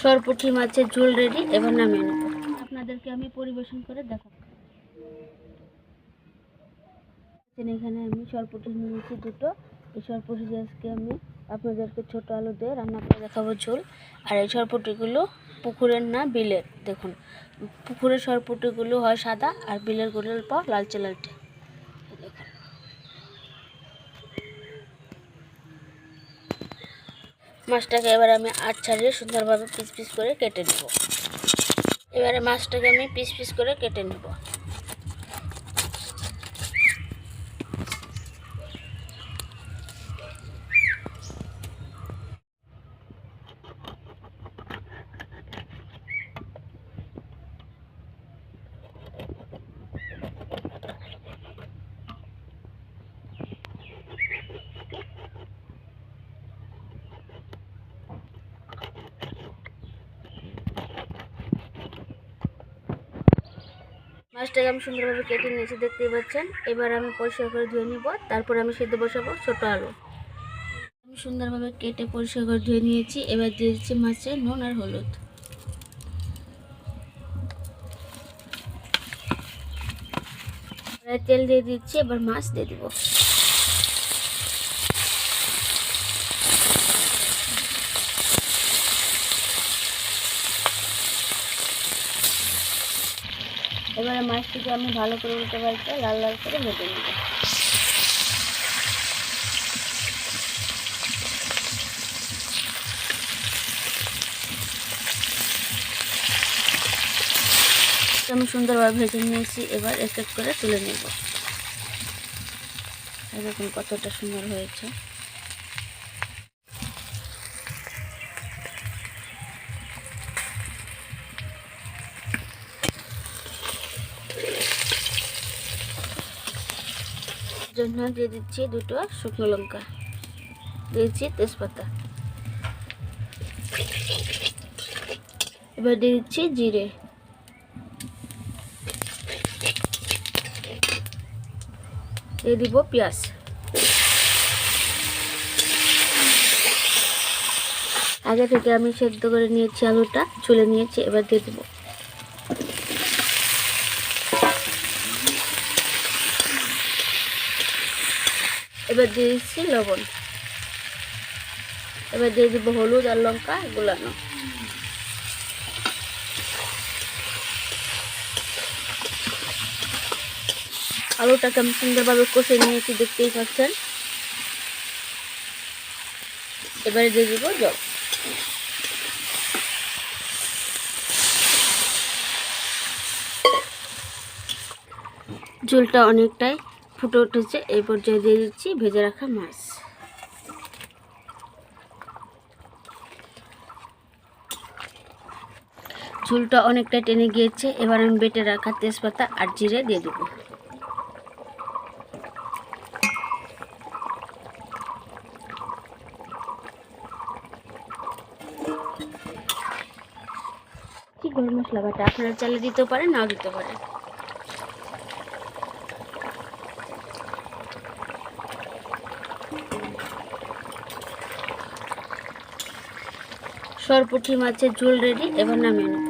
সরপুঁটি মাছের ঝোল রেডি এবার নামিয়ে নেব। আপনাদেরকে আমি পরিবেশন করে দেখাবো। এখানে আমি সরপুঁটি নিয়েছি দুটো। এই সরপুঁটি আজকে আমি আপনাদেরকে ছোট আলু দিয়ে রান্না করে দেখাবো ঝোল। আর এই সরপুটিগুলো পুকুরের না, বিলের। দেখুন, পুকুরের সরপুটিগুলো হয় সাদা আর বিলেরগুলো অল্প লালচে লালচে দেখুন মাছটাকে এবার আমি আট ছাড়িয়ে সুন্দরভাবে পিস পিস করে কেটে নেব। এবারে মাছটাকে আমি পিস পিস করে কেটে নেব। মাছটাকে আমি সুন্দরভাবে কেটে নিয়েছি, দেখতেই পাচ্ছেন। এবার আমি পরিষ্কার করে ধুয়ে নিব। তারপর আমি সেদ্ধ বসাবো ছোট আলু। আমি সুন্দরভাবে কেটে পরিষ্কার করে ধুয়ে নিয়েছি। এবার দিয়ে দিচ্ছি মাছে নুন আর হলুদ। তেল দিয়ে দিচ্ছি, এবার মাছ দিয়ে দিব। এবারে মাছটিকে আমি ভালো করে উল্টে পাল্টে লাল লাল করে ভেজে নেব। আমি সুন্দরভাবে ভেজে নিয়েছি, এবার এক এক করে তুলে নেব। এরকম কতটা সুন্দর হয়েছে। জন্য দিয়ে দিচ্ছি দুটো শুকনো লঙ্কা। দিয়েছি তেজপাতা। এবার দিয়ে দিচ্ছি জিরে। দিয়ে দিব পেঁয়াজ। আগে থেকে আমি সেদ্ধ করে নিয়েছি আলুটা চুলে নিয়েছি, এবার দিয়ে দেবো। এবার দিয়ে দিচ্ছি লবণ। এবার দিয়ে দিব হলুদ আর লঙ্কা গুলানো। আলুটাকে আমি সুন্দরভাবে কষে নিয়েছি, দেখতেই পাচ্ছেন? এবারে দিয়ে দিব জল। ঝোলটা অনেকটাই ফুটে উঠেছে, এই পর্যায়ে দিয়ে দিচ্ছি ভেজে রাখা মাছ। ঝুলটা অনেকটা টেনে গিয়েছে, এবার আমি বেটে রাখা তেজপাতা আর জিরে দিয়ে দেবো। গরম মশলা বাটা, আপনারা চালে দিতেও পারেন, নাও দিতে পারেন। সরপুঁটি মাছের ঝোল রেডি এবার নামিয়ে নেব।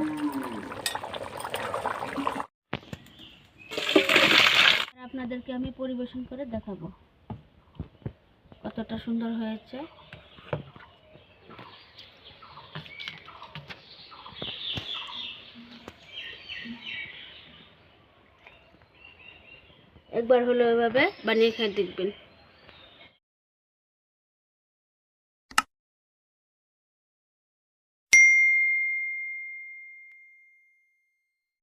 আপনাদেরকে আমি পরিবেশন করে দেখাবো কতটা সুন্দর হয়েছে। একবার হলো এভাবে বানিয়ে খেয়ে দেখবেন।